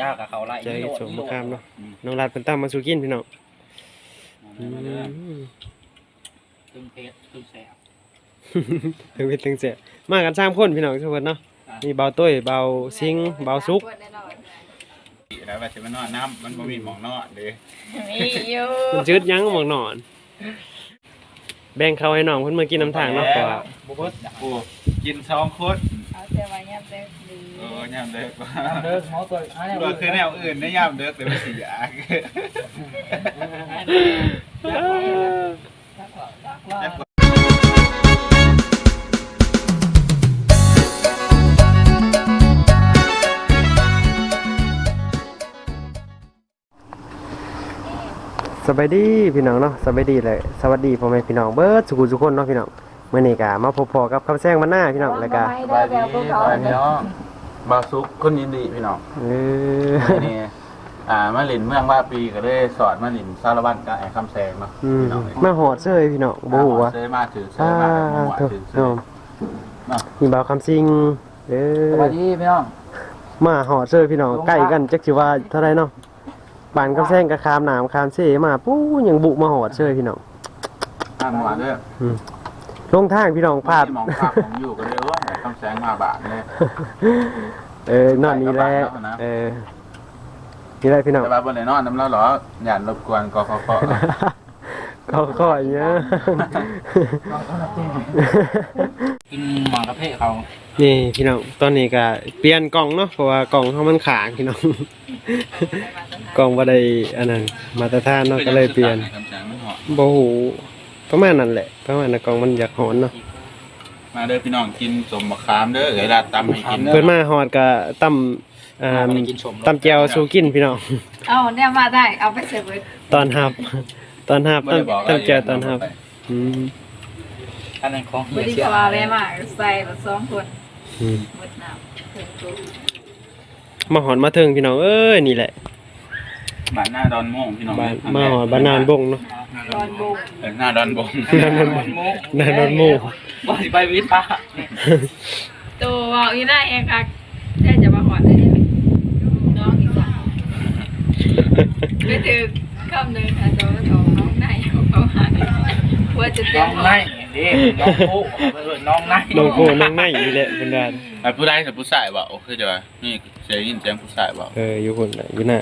ยาวกับเขาไล่ใจสมคามเนาะน้องรัดเป็นตั้มมาสู่กินพี่น้องอืมตึงเพชรตึงแสบถึงเป็นถึงเสียมากันสามคนพี่น้องทุกคนเนาะมีเบาตุ้ยเบาซิงเบาซุกแล้วว่าสิมันนอนน้ำมันบ่มีหมองนอนเด้มีอยู่มันชืดยั้งหมองนอน แบ่งเขาวให้น้องเพิ่นมากินน้ำทางเนาะเพราะว่าบุบดโอ้กินสองคนเอาเสื้อไว้ยับเด็กดีโอ้ ยามเด็กว่าเดินหมอตัวอันนี้คือแนวอื่นนะยามเด็กแต่ไม่สิอยากสบายดีพี่น้องเนาะสบายดีเลยสวัสดีพ่อแม่พี่น้องเบิร์ดสุขุทุกคนเนาะพี่น้องเมื้อนี้ก็มาพบพอกับคำแซงมันหน้าพี่น้องแล้วก็สบายดีสบายดีเนาะ บาซุกคนยินดีพี่น้องเออนี่อ่ามาลินเมืองว่าปีก็ได้สอนมาลินสารวัตรกับไอ้คำแสงเนาะอืมพี่น้องมาหอดเสื้อพี่น้องบ่ฮู้ว่า เซยมาถือเซอ่ายมาหมวดถูกถือเซน้อยงเนาะมีเบาคำซิงเอสอวัสดีพี่น้องมาหอดเสื้อพี่น้องใกล้กันจักสิว่าเท่าไรเนาะปานคำแซงกับคามหนามคามเสมาปู้ยังบุมาหอดเสื้อพี่น้องทางหมวดเด้อลงทางพี่น้องพลาด ที่มองภาพผมอยู่ก็เลยว่าไอ้ คำแสงมาบาทเลยเออนอนนี่แหละไปกับบ้านแล้วนะเออนี่แหละพี่น้องแต่ว่าบนไหนนอนน้ำแล้วเหรออย่ารบกวนกอคอเขาขออย่างเงี้ยกินหมากระเพาะเขานี่พี่น้องตอนนี้ก็เปลี่ยนกล่องเนาะเพราะว่ากล่องเขามันขางพี่น้องกล่องบ่ได้อันนั้นมาตรฐานเนาะก็เลยเปลี่ยนคำแสงมันเหาะบ่หูประมาณนั้นแหละประมาณนั้นกล่องมันอยากหอนเนาะ มาเด้อพี่น้องกินสมมะขามเด้อเอ๋ยลาดตำให้กินเพิ่นมาหอดก็ตำอ่าไม่ได้กินสมตำแจ่วสู่กินพี่น้อง เอาเนี่ยมาได้ เอาไปเสิร์ฟไว้ตอนหับ ตอนหับไม่ได้บอกตำตำแจ่วตอนหับอืมอันนั้นของบริเชียพาแม่มาใส่แบบสองคนอืมหมดน้ำถึงตัวมาหอนมาถึงพี่น้องเอ้ยนี่แหละบ้านหน้าดอนโม่งพี่น้องบ้านมาหอนบ้านนานบงเนาะ ตอนบุกเออหน้าดอนบงนานบงนานนหมูบ่สิไปวิทย์ปะตัวว่าอีน่าเองค่ะแค่จะมาหอดได้ไหมน้องอีสานไม่ถึงคำหนึ่งค่ะตัวก็ของน้องนายของเขาหาว่าจะเต็น้มองไนดิน้องผู้น้องไนน้องโกน้องไนนี่แหละเพิ่นว่าไอ้ผู้ได้กับผู้ชายบ่โอเคจะว่านี่เสียงยินเสียงผู้ชายบ่เอออยู่คนน่ะอยู่หน้า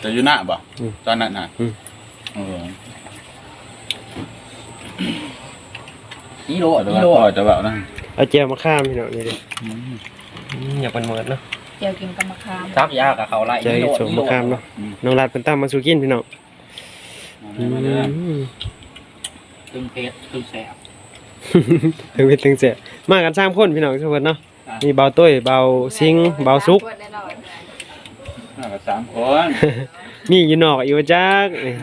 แต่อยู่หน้าบ่อืมตอนนั้นน่ะอืม เออ อีโลแต่อีว่าโลพ่อจะแบบนั้นเอาแจ่วมาข้ามพี่น้องนี่ดิอืมอย่าเพิ่นเมิดเนาะเจียวกินกับมะขามซับยาวกับเขาไล่ใจสมมาข้ามเนาะน้องรัดเป็นตั้มมาสู่กินพี่น้องอืมตึงเพชรตึงแสบถึงเป็นถึงเสียมากันสามคนพี่น้องทุกคนเนาะมีเบาตุ้ยเบาซิงเบาซุกแน่นอนมากับสามคนมีอยู่นอกอยู่จักนี่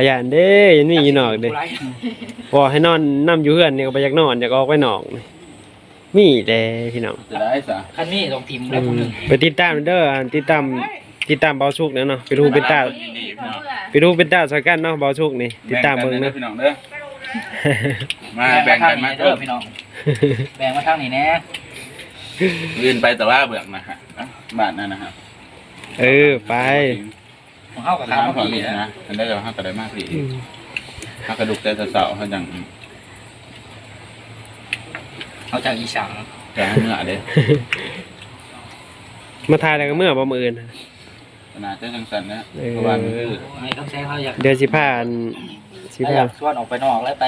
ขยันเด้ยังมีอยู่นอกเด้ผู้ไล่พอให้นอนนํอยู่เฮือนนี่ก็บ่อยากนอนอยากออกไปนอกนี่มีแด่พี่น้องจะได้ซะคันนี้ต้องทีมอืแล้วผู้มหนึ่งไปติดตามเด้ออ่าติดตามติดตามเบาสุกเนาะเนาะไปดูเป็นตายินดีพี่น้องไปดูเป็นตาสอยกันเนาะเบาสุกนี่ติดตามเบิ่งแบ่เนาะกัพี่น้องเด้อมาแบ่งกันมาเด้เด้ออพี่น้องแบ่งมาทางนี้แน่ยืนไปแต่ว่าเบือกนะฮะบ้านนั่นนะฮะเออไป ของเข้ากับถาข้าวมเมื่อขอกี้ดีนะนะอันได้จะห้ากระไดมากพี่อืมห้ากระดูกแต่เสาเขาจังเอาจากอีสานแกให้เนื้อเด้มาทายแล้วก็เมื่อบ่มื้ออื่นน่ะขนาดเจ้าจังสันนะเออเพราะว่ามันคือให้คำแซงเขาอยากเดี๋ยวสิพาอันสิถ้าอพายากชวนออกไปนอกแล้วไป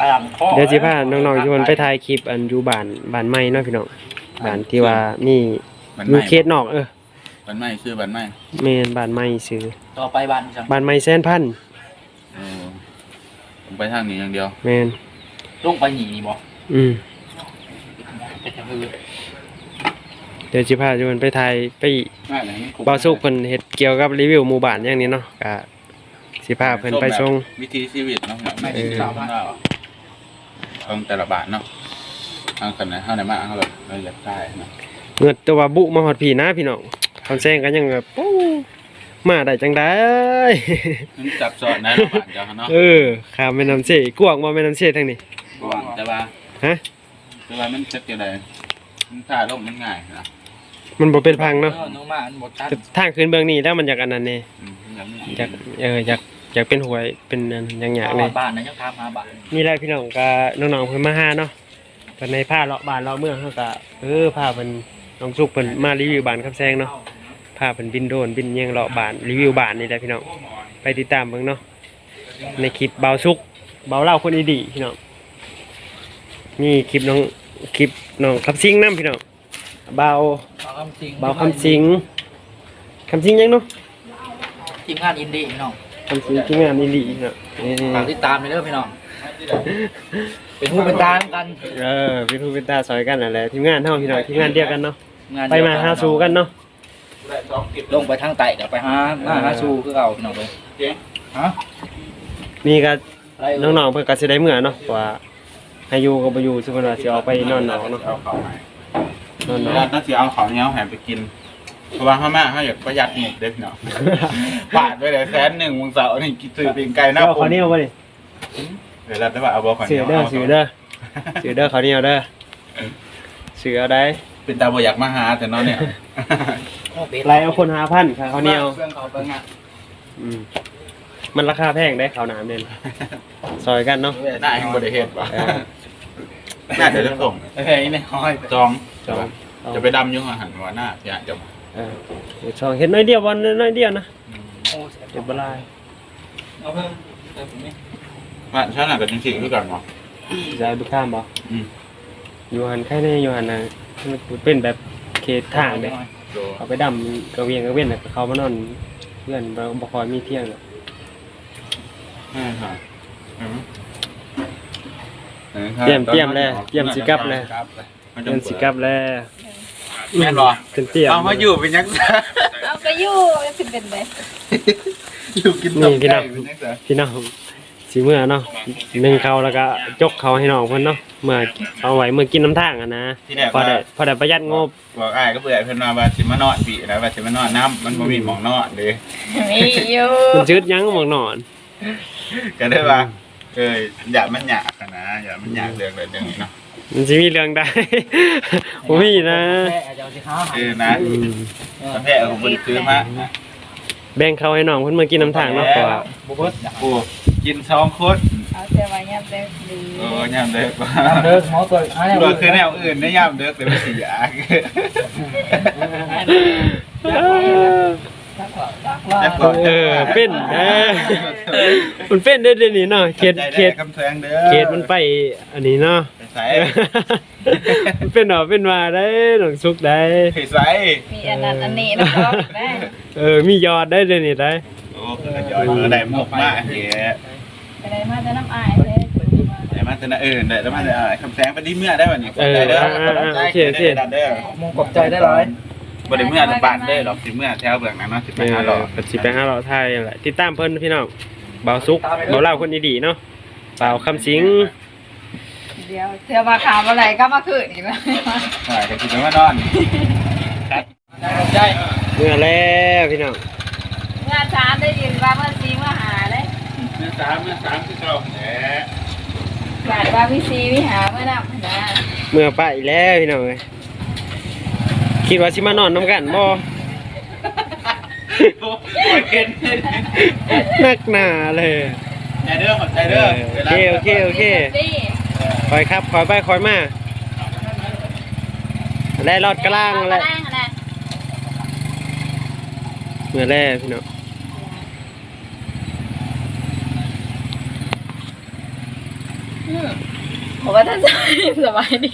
อ่านข้อเดี๋ยวสิพาน้องๆชวนไปถ่ายคลิปอันอยู่บ้านบ้านใหม่เนาะพี่น้องบ้านที่ว่ามีบันอไม้ยู่เขตนอกเออ บันไม้ชื่อบันไม้แม่นบ้านใหม่ซื่อต่อไปบ้านจังบ้านใหม่แสนพันเออผมไปทางนี้อย่างเดียวแม่นลงไปหนีนี่บ่อืมไปทางอื่นเดี๋ยวสิพาชวนไปถ่ายไปง่ายเลยนี่เบาสุกเพิ่นเฮ็ดเกี่ยวกับรีวิวหมู่บ้านอย่างนี้เนาะก็สิพาเพิ่นไปส่งวิธีชีวิตเนาะไม่ไม่ถึถึงงสาสาววบ้านบ้านเอาแต่ละบาทเนาะทางกันไหนเท่าไหนมาเขาแบบเราอยากได้นะเงินตัวว่าบุมาฮอดพี่นะพี่น้อง คำแซงกันยังแบบปู้มาได้จังได้ มันจับจอดนะระบาดเจ้าเนาะเออข้ามแม่น้ำเสกวางบ่แม่น้ำเสทางนี้ระวังแต่ว่าฮะแต่ว่ามันจะเกี่ยวอะไรมันถ่ายลงมันง่ายนะมันบ่เป็นพังเนาะออหนูมาอันบ่ตัดแต่ทางขึ้นเบื้องนี้แล้วมันอยากอันนั้นนี่อืมอย่างนี้อยากเอออยากอยากเป็นหวยเป็นอันอย่างอย่างเอานี่บ้านนะยังถามหาบ้านนี่แหละพี่น้องก็น้องๆเพิ่นมาหาเนาะเพิ่นในผ้าเลาะบ้านเลาะเมืองเฮาก็เออผ้าเพิ่นน้องสุกเพิ่นมารีวิวบ้านคำแซงเนาะ ผ้าเพิ่นบินโดรนบินเยียงเลาะบ้านรีวิวบ้านนี่แหละพี่น้องไปติดตามเบิ่งเนาะในคลิปเบาสุกเบาเล่าคนอีดีพี่น้องนี่คลิปน้องคลิปน้องคำซิงนํพี่น้องเบาเอาคำจริงเบาคำซิงคำซิงยังเนาะทีมงานอินดี้พี่น้องคำซิงที่งานอีหลีเนาะนี่ฝากติดตามเลยเด้อพี่น้องเป็นผู้เป็นตามกันเออเป็นผู้เป็นตาซอยกันนั่นแหละทีมงานเฮาพี่น้องทีมงานเดียวกันเนาะงานไปมาหาสู่กันเนาะ ลงไปทางไต่เดี๋ยวไปหาหน้าหาชูคือเอาพี่น้องเลยเจ๊งฮะนี่ก็อะไรเยน้องๆเพิ่นก็สิได้เมื่อเนาะเพราะว่าให้อยู่ก็บ่อยู่สิเพิ่นว่าสิออกไปนอนหนาวเนาะเอาเขาให้นอนหเวนาลาวน่าสิเอาเขาเนี้ยแหมไปกิน เพราะว่าพ่อแม่เขาอยากประหยัดงบเด็กเนาะบาทไปเลยแสนหนึ่งมึงเสาร์นี่กินซื้อปีนไก่หน้าเอาผข้าวเหนียวบ่นี่เดี๋ยวเราได้ว่าเอาบอกก่อนซื้อเด้อซื้อเด้อซื้อเด้อข้าวเหนียวเด้อซื้อเอาได้เป็นตาบ่อยากมาหาแต่เนอนเนี่ยโอ้เป็ด ไล่เอาคน5,000ค่ะข้าวเหนียวเครื่องเขาเบิ่งอะอืมมันราคาแพงได้ข้าวหนามเด่นซอยกันเนาะหน้าแห่งบริเหตุป่ะเออน่าจะจะส่งเฮ้ยในห้อยจองจองจะไปดำอยุ่งอาหารหัวหน้าพี่อะจะมาเออเดี๋ยวช่องเฮ็ดน้อยเดียววันน้อยเดียวนะโอ้เดี๋ยวบ่ลายเอาเพิ่มเพิ่มผมนี่ว่าฉันน่ะกับจริงๆคือกันหมอจะเอาดูข้ามบ่อืมอยู่หันใครแน่อยู่หันน่ะมันเป็นแบบเขตทางเด้ โดเขาไปดำกระเวียงกระเวียนน่ะเขามานอนเพื่อนเราบ่คอยมีเที่ยงหรอกอ่าครับอืมเตรียมเตรียมแล้วเตรียมสิกลับแล้วมันเตรียมสิกลับแล้วแม่นบ่เตรียมเตรียมเอามาอยู่เป็นยังไงเอาไปอยู่สิเป็นไดอยู่กินต้มไก่เป็นยังไงพี่น้อง สิเมื่อเนาะหนึ่งเขาแล้วก็จกเขาให้น้องเพิ่นเนาะเมื่อเอาไว้เมื่อกินน้ำทางอะนะที่แรกพอว่าได้พอได้ประหยัดงบบอกอ้ายก็เบื่อเพิ่นมาว่าสิมานอนปีนะว่าสิมานอนน้ำมันบ่มีหมองนอนเด้มีอยู่มันชืดยั้งหมองนอนก็ได้ว่าเอออย่ามันหยากอะนะอย่ามันหยากเรื่องอะไรเรื่องนี้เนาะมันสิมีเรื่องได้ บ่มีนะแม่อาจจะเอาสิหาหาเออนะอืมประเภทของคนซื้อมาแบ่งเขาให้น้องเพิ่นมากินน้ำทางเนาะเพราะว่าบุบเบิ้ลโอ้ กินสองคนเอาแต่ว่าย่ำเด็กดีโอ้ยามเด็กว่าเดินหมอตัวหาแนวตัวคือแนวอื่นนะยามเด็กแต่ไม่สิยากเออเป็นเออมันเป็นได้เดี๋ยวนี้เนาะเขตเขตคำแสงเด้อเขตมันไปอันนี้เนาะไปใส่มันเป็นหนอเป็นมาได้หนองสุกได้ไปใส่มีอันนั้นอันนี้นะครับได้เออมียอดได้เดี๋ยวนี้ได้โอ้คือยอดเออได้หมกมากเหี้ย ไปได้มาแต่น้ำอายเลยได้มาแต่ละเออได้แล้วมาแต่อ่าคำแสงไปดีเมื่อได้วันนี้เออได้เด้ออ่าอ่าโอเคโอเคได้เด้อมงกบใจได้ร้อยบ่ได้เมื่อบ้านเด้อหรอกสิเมื่อแถวเบื้องนั้นเนาะสิไปเออหาหรอกปัจจิไปหาเราไทยแหละติดตามเพิ่นพี่น้องเบาสุกเบาเล่าคนดีๆเนาะเบาคำสิงเดี๋ยวเธอมาข่าวอะไรก็มาคืนอีกแล้วใช่ก็สิไปมานอนใจเมื่อแล้วพี่น้องเมื่อเช้าได้ยินว่าเมื่อซีเมื่อหาเลย เมื่อ สามเมื่อสามคือเก่าแหละบาดว่าพี่ซีพี่หาเมื่อนับนะเมื่อไปแล้วพี่น้องเอ้ยคิดว่าสิมานอนน้ำกันบ่โอ้ยเห็นเห็นนักหนาเลยใจเด้อขอบใจเด้อโอเคโอเคโอเคนี่คอยครับคอยไปคอยมาแล่รอดกลางแล้แล้ววแรงอะไรเมื่อแล่พี่น้อง ผมว่าท่านสบายสบายดี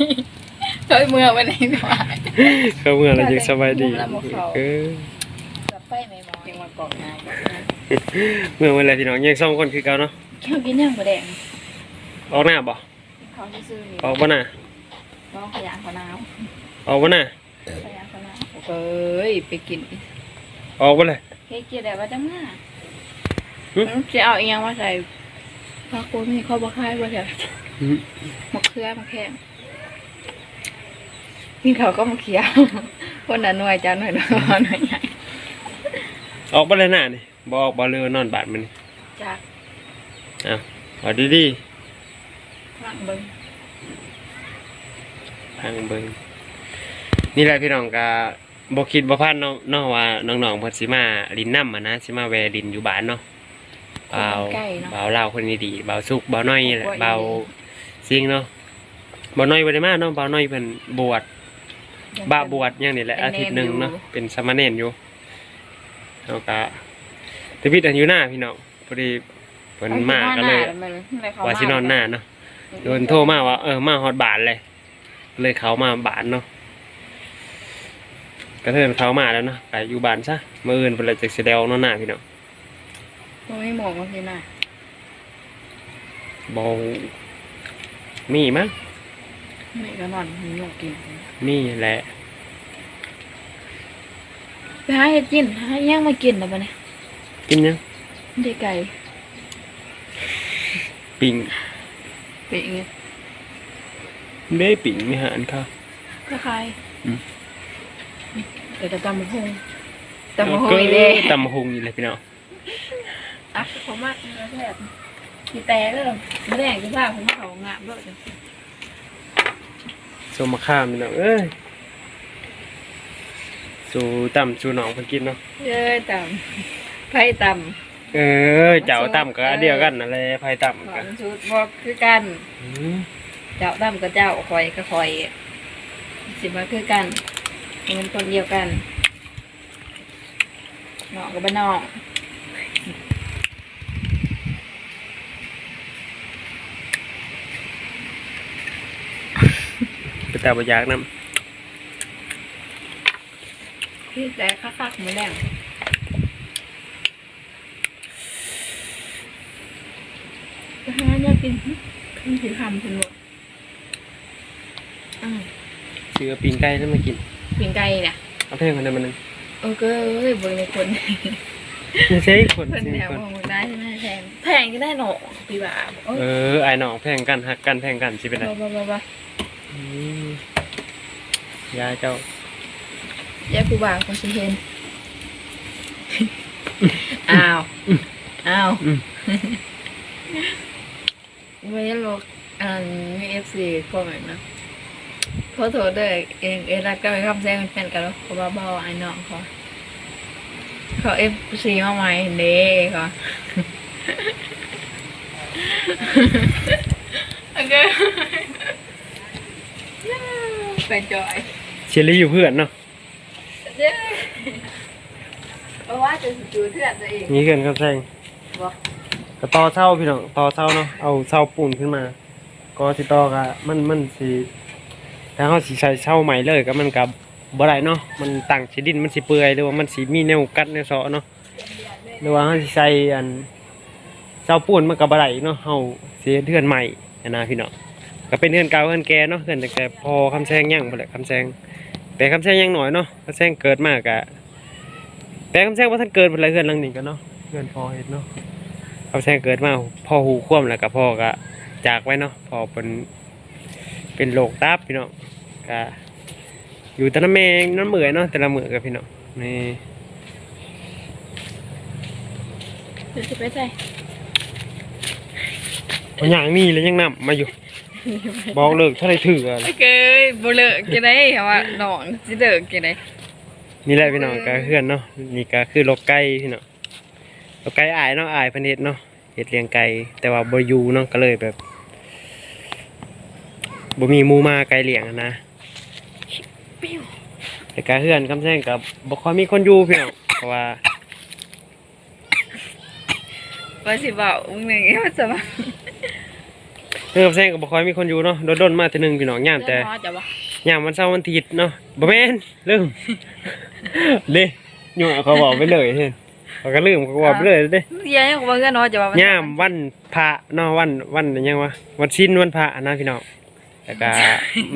เฮ้ยเมื่อวันนี้สบายเขาเมื่อเรายังสบายดีเออจับไปไหมมอยังมากอกนายเมื่อวันไรพี่น้องยังสองคนคือเก่าเนาะเขากินยังบ่แดงออกหน้าบ่เขาซื้อนี่ออกบ่หน้าน้องขยันขนาวออกบ่หน้าขยันขนาวเอ้ยไปกินออกบ่เลยเฮ้ยเกี่ยวแต่ว่าจังหน้าหึจะเอาอีหยังมาใส่ ผักกูมีข้าวบะคายบ่ใช่อืมมะเขือมะแข้งกินเขาวก็มะเขียวคนละหน่วยจ้าหน่วยน้อยหน่วยใหญ่ออกบ่เลยหน้านี่บ่ออกบ่เลยนอนบาดมันนี่จากอ้าวเอาดีร่างเบิ่งๆทางเบิ่งนี่แหละพี่น้องก็บ่คิดบ่พันเนาะเนาะว่าน้องๆเพิ่นสิมาลินน้ำอะนะสิมาแวะลินอยู่บ้านเนาะ เบาใกล้เนาะ เบาเล่าวคนดีๆเบาสุกเบาน้อยนี่แหละเบาซิงเนาะเบาน้อยบ่ได้มาเนาะเบาน้อยเพิ่นบวชบ้าบวชอย่างนี้แหละอาทิตย์หนึงเนาะเป็นสามเณรอยู่เฮาก็แต่พี่อันอยู่หน้าพี่น้องพอดีเพิ่นมาก็เลยว่าสินอนหน้าเนาะ โดนโทรมาว่าเออมาฮอดบ้านเลย เลยเขามาบ้านเนาะก็เทินเขามาแล้วเนาะไปอยู่บ้านซะมื้ออื่นเพิ่นเลยจะสิได้ออกนอนหน้าพี่น้อง มันไม่มองว่าพี่น่ะบ่มีมั้งไม่ก็นอนมีหยกกินมีแหละไปหาเห็ดกินหาย่างมากินแล้วปะเนี่ยกินยังได้ไก่ปิ่งไปอีกเนี่ยเด้ปิ่งมีหารค่ะก็คล้ายอืมเดี๋ยวจะตำมะฮงตำมะฮงอีกเลยตำบักหุงนี่แหละพี่น้อง อะผมมากเลยแบบมีแต่ก็ไม่ได้อย่างที่ว่าผมเขางามด้วยส้มมะขามพี่น้องเอ้ยสู่ตำสู่หนองเพิ่นกินเนาะเย้ยตำไผ่ตำเออเจ้าตำก็อันเดียวกันนั่นแหละไผตำขอก็งชุดบอกคือกัน อืมเจ้าตำกับเจ้าคอยก็คอย สิมาคือกันเป็นคนเดียวกันน้องกับบ้านน้อง ตาบ่อยากนํพี่แต่คักๆเหมือนแรงจะหาอยากกินขึ้นถือคำถึงหมดอืมซื้อปิ่งไก่นำมากินปิ่งไก่เนี่ยเอาแพงกว่านั้นมันนึงเออก็เอ้ยเบอร์ในคนไม่ใช่คนเพิ่นสิแนวคนมองได้ใช่ไหมแพงแพงก็ได้หนอพี่บ่าเอเอออไอ้น้องแพงกันหักกันแพงกันสิเป็นไรบ้าบ้าบ้าบ้าอืม ยายเจ้าแยกผู้บ่าวคนสิเห็นอ้าวอ้าวอืมไม่ได้ลกอันมีเอฟซีพวกแบบนะขอโทษด้วยเองเองรักกันไปคำแซงเป็นแฟนกันแล้วเขาบ้าบ้าไอ้น้องเขาเขาเอฟซีมาใหม่เด้เขาโอเคไปจอย เชยรี่อยู่เพื่อนเนาะเย้เพราะว่าจะจูเทือนตัวเองมีเพื่อนกับแซงบอกก็ต่อเช่าพี่น้องต่อเช่าเนาะเอาเช่าปูนขึ้นมา ก็สิต่อก็มันมันสิถ้าเฮาสิใช้เช่าใหม่เลยก็มันก็บ่ได้เนาะมันตั้งสิดินมันสิเปื่อยหรือว่ามันสิมีแนวกัดแนวเซาะเนาะหรือว่าเฮาสิใส่อันเช่าปูนมันก็บ่ได้อีกเนาะเฮาสิเฮ็ดเทือนใหม่นะนะพี่น้องก็เป็นเทือนเก่าเทือนแก่เนาะเทือนตั้งแต่พอคำแซงยังบ่แหละคำแซง แต่คำแซงยังน้อยเนาะคำแซงเกิดมากะแต่คำแซงบ่ทันเกิดเพิ่นเลยเฮือนหลังนี้ก็เนาะเฮือนพอเฮ็ดเนาะเขาแซงเกิดมาพ่อหูคว่ำแล้วก็พ่อก็จากไว้เนาะพ่อเป็นเป็นโรคตับพี่น้องก็อยู่แต่ละแมงน้ำเหมื่อยเนาะแต่ละมือกับพี่น้องนี่เดี๋ยวจะไปใส่มันอย่างนี้เลยยังนำมาอยู่ บอกเลิกเท่าไรถืออะไรโอเคบ่เลิกจะได้เหรอว่าน้องสิเลิกจะได้นี่แหละพี่น้องก็เพื่อนเนาะนี่ก็คือโรคไก่พี่น้องโรคไก่อายเนาะอายเพันเฮ็ดเนาะเฮ็ดเลี้ยงไก่แต่ว่าบ่อยู่เนาะก็เลยแบบบ่มีหมูมาไก่เลี้ยงอะนะปิ้วแต่การเฮือนคำแซงกับบ่ค่อยมีคนอยู่พี่น้องเพราะว่าว่าสิบอกมึงหนึ่งมันจะมาเฮื อนคำแซงกับบ่ค่อยมีคนอยู่เนาะโดนๆมาเทีนึงพี่น้องยามแต่พ่อจะบอกยามวันเสาร์วันอาทิตย์เนาะบ่แม่นลืม เด้อยู่เขาบอกไปเลยเห็นเขาก็ลืมเขาก็บอกไปเลยเด้เยังยังว่าเงินน้อยจะว่ายามวันพระเนาะวันวันอิหยังวะวันชินวันพระนะพี่น้องแล้วก็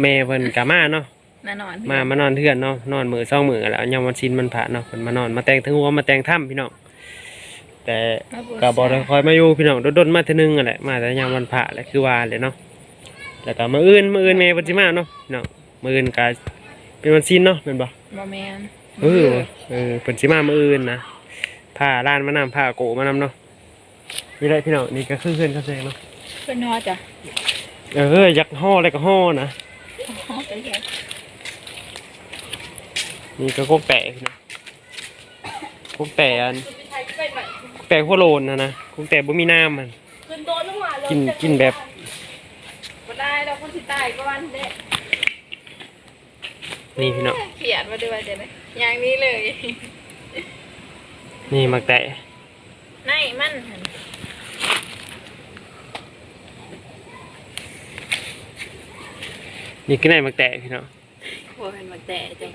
แม่เพิ่นก็มาเนาะแน่นอนมามานอนเทือนเนาะนอนมือสองมือแล้วยามวันชินวันพระเนาะเพิ่นมานอนมาแต่งทั้งหัวมาแต่งถ้ำพี่น้อง แต่ก็บอกได้คอยมาอยู่พี่น้องโดนๆมาเทีนึงอะแหละมาแต่ยามวันพระแหละคือว่าเลยเนาะแล้วก็มื้ออื่นมื้ออื่นแม่เพิ่นสิมาเนาะพี่น้องมื้ออื่นก็เป็นวันศีลเนาะแม่นบ่บ่แมนเออเออเพิ่นสิมามื้ออื่นนะผ้าร้านมานำผ้าโกะมานำเนาะนี่แหละพี่น้องนี่ก็คือเพื่อนเขาแซงเนาะเป็นน้อยจ้ะเอออยากห่ออะไรก็ห่อนะอ๋อเป็นแค่นี่ก็กกแปะพี่น้องกกแปะอันกก แปะหัวโลนนะนะกกแปะบ่มีน้ำมัน ขึ้นโดนลงมาเลยกินกินแบบ บ่ได้เราคนสิตายก็วันเด้นี่พี่น้องเขียนมาด้วยเดี๋ยวนะอย่างนี้เลย นี่มักแตะในมันหั่นนี่คือในมักแตะพี่น้องโอ้ยมันแต่จัง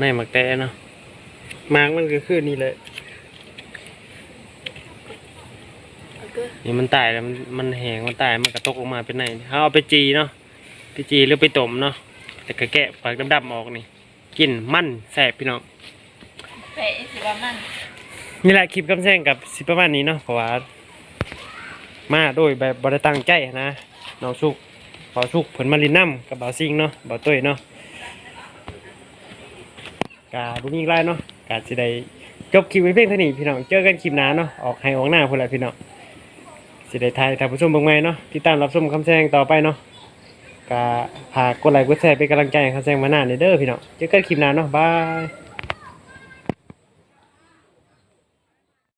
ในมักแตะเนาะมากมันก็คือนี่เลย เอาเก็ นี่มันตายแล้วมันมันแห้งมันตายมันก็ตกลงมาเป็นในเขาเอาไปจีเนาะไปจีหรือไปต้มเนาะแต่ก็แกะปากดำๆออกนี่กินมันแสบพี่น้องแผลสิว่ามันนี่แหละคลิปกำแซงกับสิประมาณนี้เนาะเพราะว่ามาโดยแบบบริตั้งใจนะน้องสุกเบาสุกผลมาลินน้ำกับเบาซิงเนาะเบาตุ้ยเนาะกาบุญยิ่งไรเนาะกาสิได้จบคลิปไว้เพียงเท่านี้พี่น้องเจอกันคลิปหน้าเนาะออกให้ออกหน้าพุ่นแหละพี่น้อง สิได้ทายท่านผู้ชมเบิ่งใหม่เนาะติดตามรับชมคำแซงต่อไปเนาะก็ฝากกดไลค์กดแชร์เป็นกำลังใจให้คำแซงมาหน้าเด้อพี่น้องเจอกันคลิปหน้าเนาะบาย